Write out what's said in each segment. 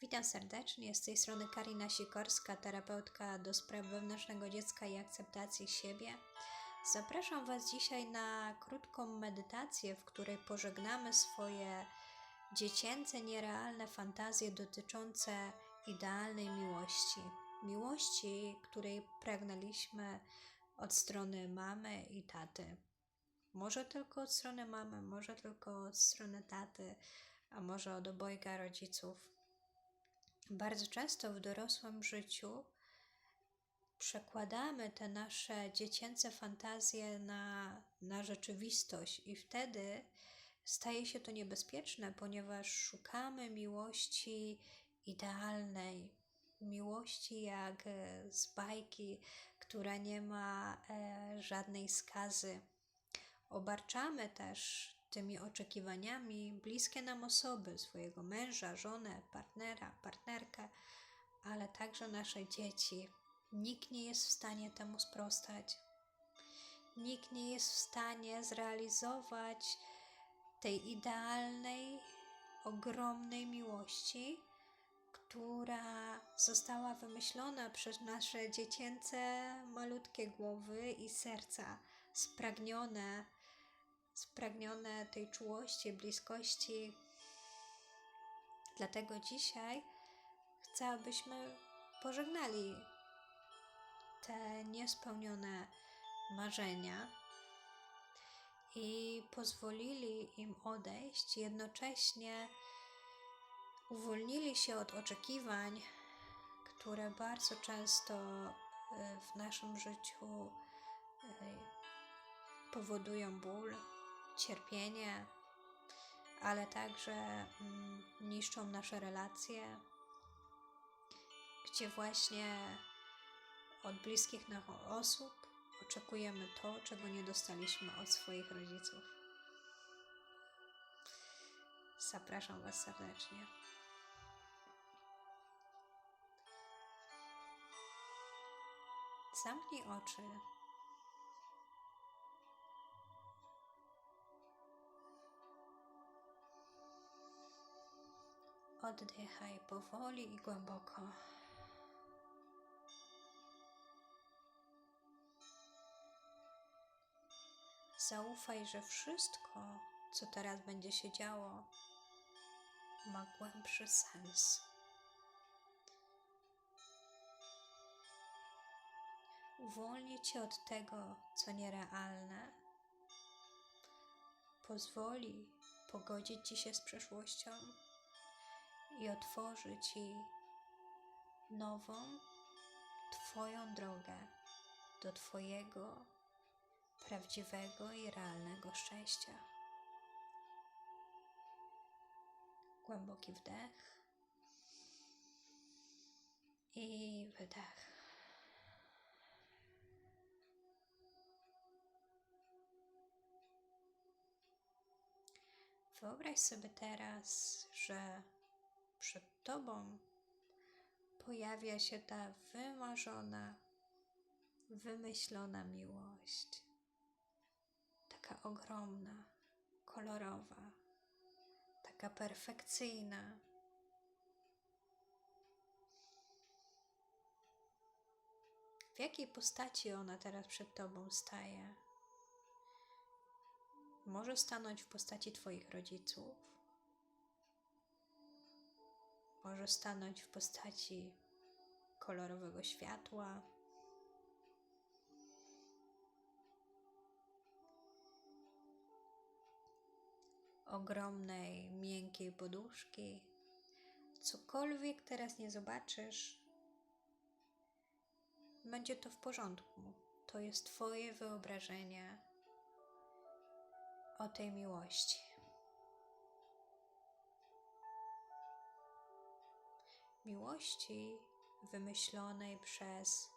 Witam serdecznie, z tej strony Karina Sikorska, terapeutka do spraw wewnętrznego dziecka i akceptacji siebie. Zapraszam Was dzisiaj na krótką medytację, w której pożegnamy swoje dziecięce, nierealne fantazje dotyczące idealnej miłości. Miłości, której pragnęliśmy od strony mamy i taty. Może tylko od strony mamy, może tylko od strony taty, a może od obojga rodziców. Bardzo często w dorosłym życiu przekładamy te nasze dziecięce fantazje na, na rzeczywistość, i wtedy staje się to niebezpieczne, ponieważ szukamy miłości idealnej, miłości jak z bajki, która nie ma e, żadnej skazy. Obarczamy też tymi oczekiwaniami bliskie nam osoby, swojego męża, żonę, partnera, partnerkę, ale także nasze dzieci. Nikt nie jest w stanie temu sprostać. Nikt nie jest w stanie zrealizować tej idealnej, ogromnej miłości, która została wymyślona przez nasze dziecięce, malutkie głowy i serca, spragnione spragnione tej czułości, bliskości. Dlatego dzisiaj chcę, abyśmy pożegnali te niespełnione marzenia i pozwolili im odejść, jednocześnie uwolnili się od oczekiwań, które bardzo często e, w naszym życiu e, powodują ból, cierpienie, ale także mm, niszczą nasze relacje, gdzie właśnie od bliskich nam osób oczekujemy to, czego nie dostaliśmy od swoich rodziców. Zapraszam Was serdecznie. Zamknij oczy. Oddychaj powoli i głęboko. Zaufaj, że wszystko, co teraz będzie się działo, ma głębszy sens. Uwolni cię od tego, co nierealne. Pozwoli pogodzić ci się z przeszłością i otworzy Ci nową, Twoją drogę do Twojego prawdziwego i realnego szczęścia. Głęboki wdech i wydech. Wyobraź sobie teraz, że przed Tobą pojawia się ta wymarzona, wymyślona miłość. Taka ogromna, kolorowa, taka perfekcyjna. W jakiej postaci ona teraz przed Tobą staje? Może stanąć w postaci Twoich rodziców, może stanąć w postaci kolorowego światła. Ogromnej, miękkiej poduszki. Cokolwiek teraz nie zobaczysz, będzie to w porządku. To jest Twoje wyobrażenie o tej miłości. Miłości wymyślonej przez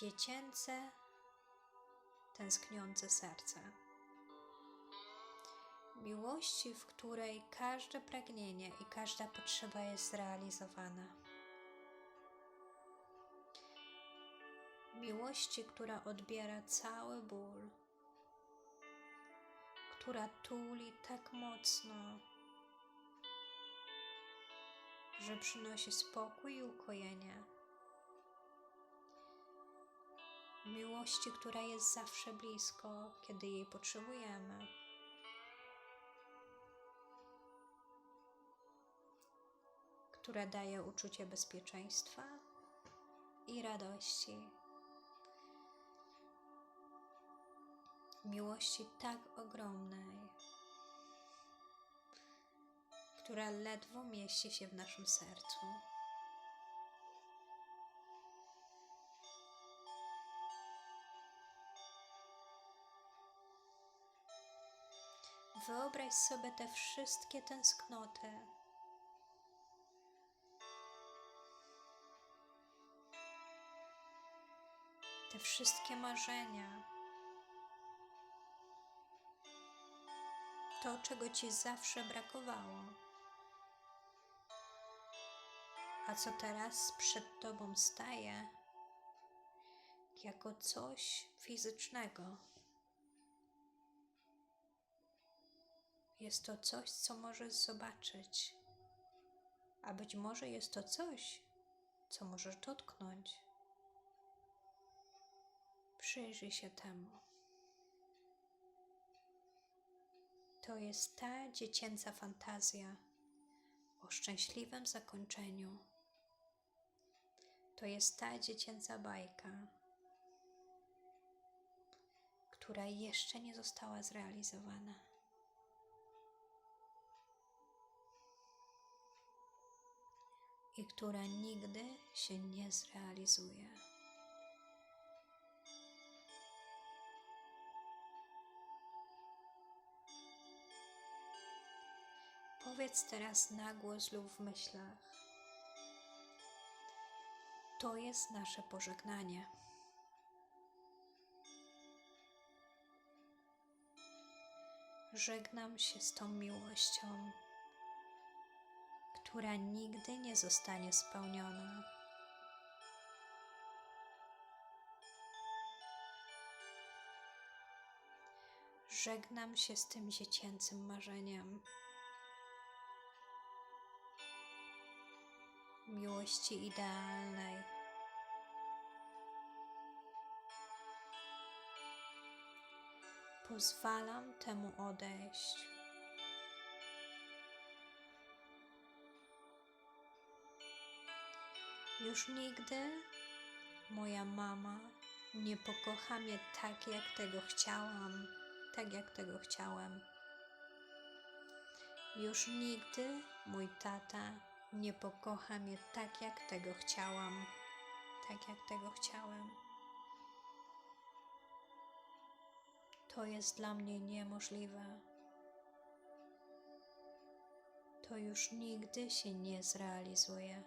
dziecięce, tęskniące serce. Miłości, w której każde pragnienie i każda potrzeba jest zrealizowana. Miłości, która odbiera cały ból, która tuli tak mocno, że przynosi spokój i ukojenie. Miłości, która jest zawsze blisko, kiedy jej potrzebujemy. Która daje uczucie bezpieczeństwa i radości. Miłości tak ogromnej, która ledwo mieści się w naszym sercu. Wyobraź sobie te wszystkie tęsknoty. Te wszystkie marzenia. To, czego ci zawsze brakowało. A co teraz przed tobą staje jako coś fizycznego. Jest to coś, co możesz zobaczyć, a być może jest to coś, co możesz dotknąć. Przyjrzyj się temu. To jest ta dziecięca fantazja o szczęśliwym zakończeniu. To jest ta dziecięca bajka, która jeszcze nie została zrealizowana. i która nigdy się nie zrealizuje. Powiedz teraz na głos lub w myślach. To jest nasze pożegnanie. Żegnam się z tą miłością która nigdy nie zostanie spełniona. Żegnam się z tym dziecięcym marzeniem. Miłości idealnej. Pozwalam temu odejść. Już nigdy moja mama nie pokocha mnie tak, jak tego chciałam, tak jak tego chciałem. Już nigdy mój tata nie pokocha mnie tak, jak tego chciałam, tak jak tego chciałem. To jest dla mnie niemożliwe. To już nigdy się nie zrealizuje.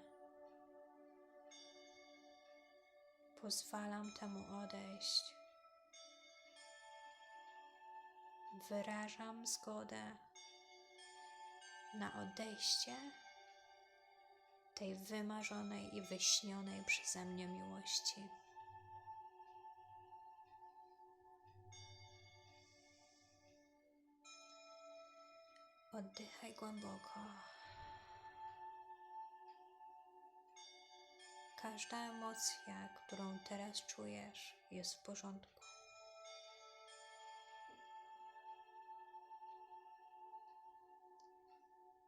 Pozwalam temu odejść. Wyrażam zgodę na odejście tej wymarzonej i wyśnionej przeze mnie miłości. Oddychaj głęboko. Każda emocja, którą teraz czujesz, jest w porządku.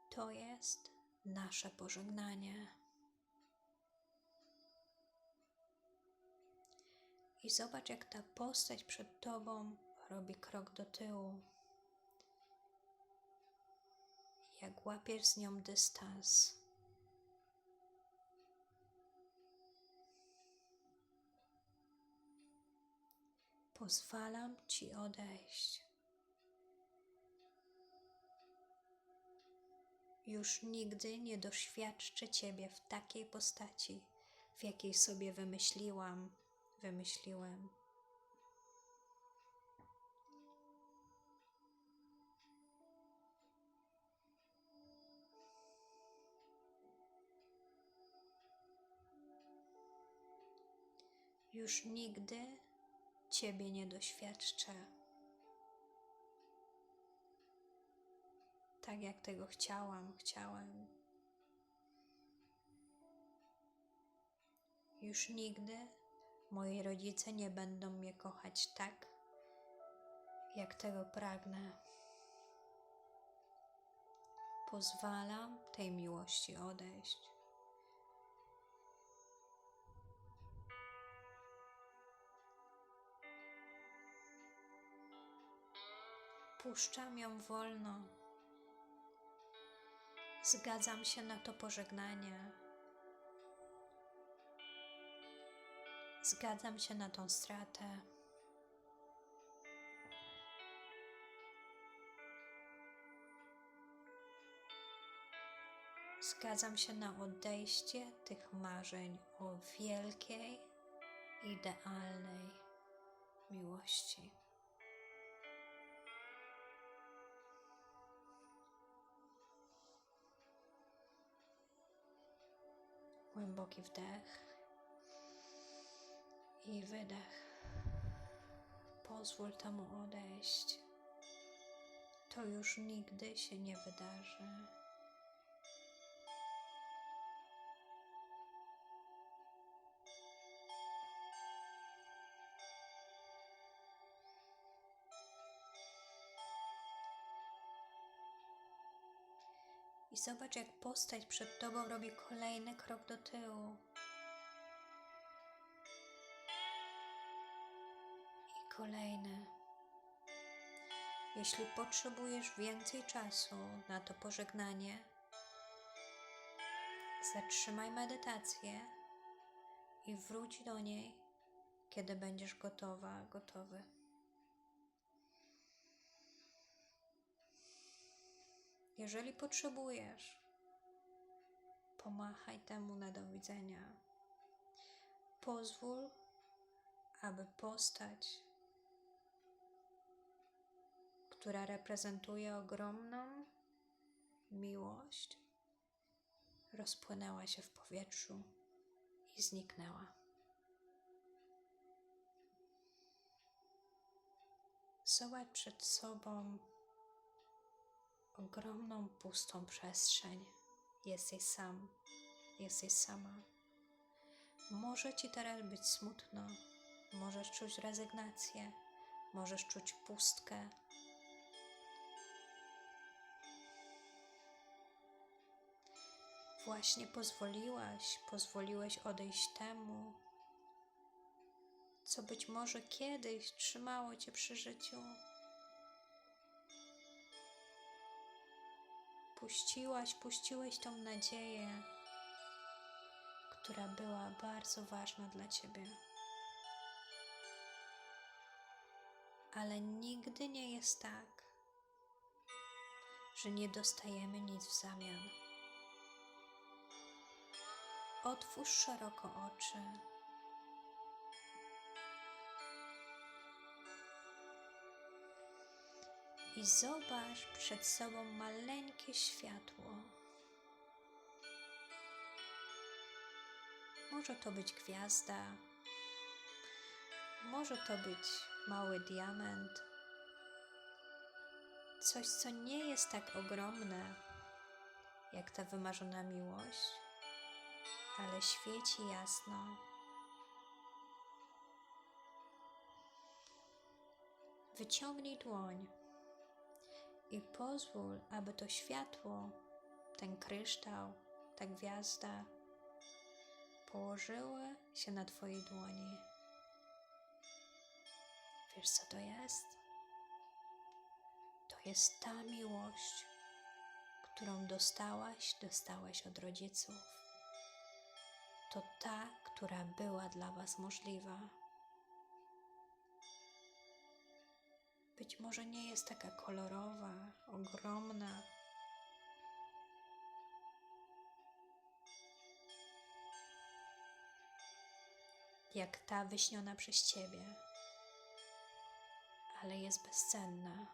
To jest nasze pożegnanie. I zobacz, jak ta postać przed tobą robi krok do tyłu. Jak łapiesz z nią dystans. pozwalam Ci odejść. Już nigdy nie doświadczę Ciebie w takiej postaci, w jakiej sobie wymyśliłam, wymyśliłem. Już nigdy Ciebie nie doświadczę. Tak jak tego chciałam, chciałem. Już nigdy moi rodzice nie będą mnie kochać tak, jak tego pragnę. Pozwalam tej miłości odejść. Puszczam ją wolno. Zgadzam się na to pożegnanie. Zgadzam się na tą stratę. Zgadzam się na odejście tych marzeń o wielkiej, idealnej miłości. Głęboki wdech i wydech. Pozwól temu odejść. To już nigdy się nie wydarzy. Zobacz, jak postać przed tobą robi kolejny krok do tyłu. I kolejny. Jeśli potrzebujesz więcej czasu na to pożegnanie, zatrzymaj medytację i wróć do niej, kiedy będziesz gotowa, gotowy. Jeżeli potrzebujesz, pomachaj temu na do widzenia. Pozwól, aby postać, która reprezentuje ogromną miłość, rozpłynęła się w powietrzu i zniknęła. Zobacz przed sobą ogromną, pustą przestrzeń. Jesteś sam, jesteś sama. Może ci teraz być smutno, możesz czuć rezygnację, możesz czuć pustkę. Właśnie pozwoliłaś, pozwoliłeś odejść temu, co być może kiedyś trzymało cię przy życiu. Puściłaś, puściłeś tą nadzieję, która była bardzo ważna dla ciebie. Ale nigdy nie jest tak, że nie dostajemy nic w zamian. Otwórz szeroko oczy. I zobacz przed sobą maleńkie światło. Może to być gwiazda, może to być mały diament, coś, co nie jest tak ogromne jak ta wymarzona miłość, ale świeci jasno. Wyciągnij dłoń i pozwól, aby to światło, ten kryształ, ta gwiazda położyły się na Twojej dłoni. Wiesz, co to jest? To jest ta miłość, którą dostałaś, dostałeś od rodziców. To ta, która była dla Was możliwa. Być może nie jest taka kolorowa, ogromna. Jak ta wyśniona przez ciebie, ale jest bezcenna.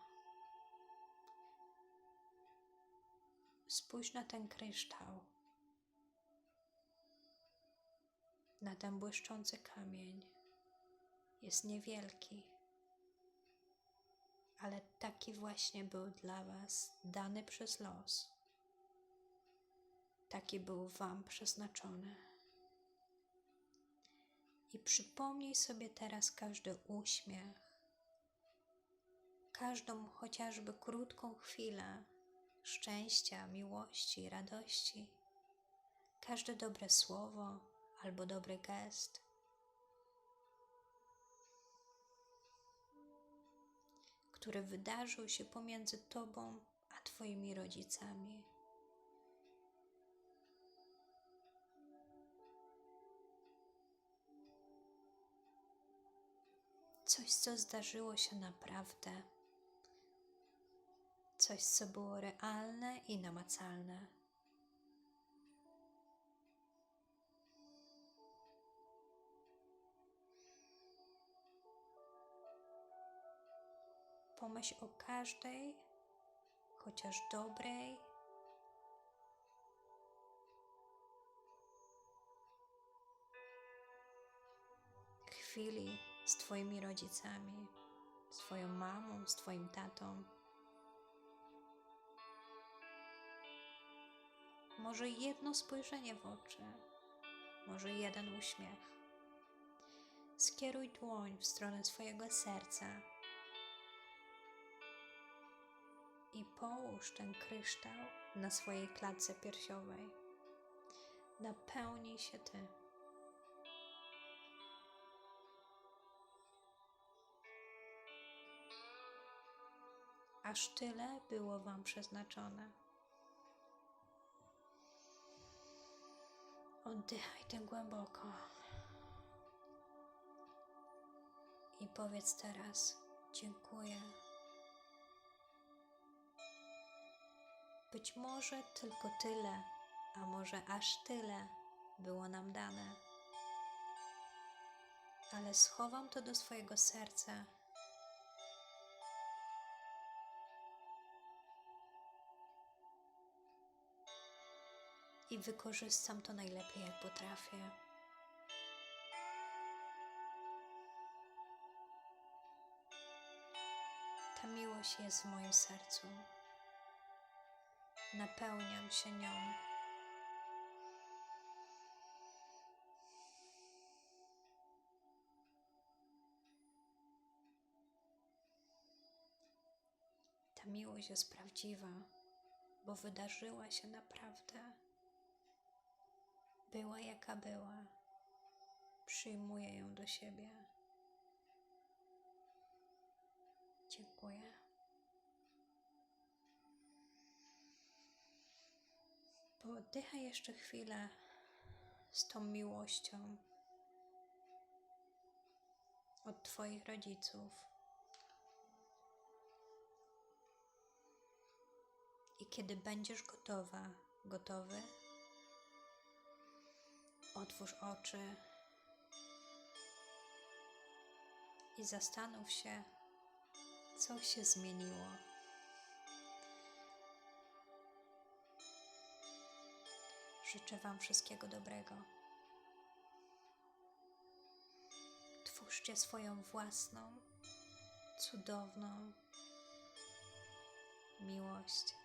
Spójrz na ten kryształ, na ten błyszczący kamień. Jest niewielki ale taki właśnie był dla Was dany przez los. Taki był Wam przeznaczony. I przypomnij sobie teraz każdy uśmiech, każdą chociażby krótką chwilę szczęścia, miłości, radości, każde dobre słowo albo dobry gest. Który wydarzył się pomiędzy Tobą a Twoimi rodzicami. Coś, co zdarzyło się naprawdę. Coś, co było realne i namacalne. Pomyśl o każdej, chociaż dobrej, chwili z Twoimi rodzicami, z Twoją mamą, z Twoim tatą. Może jedno spojrzenie w oczy, może jeden uśmiech. Skieruj dłoń w stronę swojego serca i połóż ten kryształ na swojej klatce piersiowej. Napełnij się Ty. Aż tyle było Wam przeznaczone. Oddychaj ten głęboko. I powiedz teraz: Dziękuję. Być może tylko tyle, a może aż tyle było nam dane. Ale schowam to do swojego serca. I wykorzystam to najlepiej, jak potrafię. Ta miłość jest w moim sercu napełniam się nią. Ta miłość jest prawdziwa, bo wydarzyła się naprawdę. Była jaka była. Przyjmuję ją do siebie. Dziękuję. Pooddychaj jeszcze chwilę z tą miłością od Twoich rodziców. I kiedy będziesz gotowa, gotowy, otwórz oczy i zastanów się, co się zmieniło. Życzę Wam wszystkiego dobrego. Twórzcie swoją własną, cudowną miłość.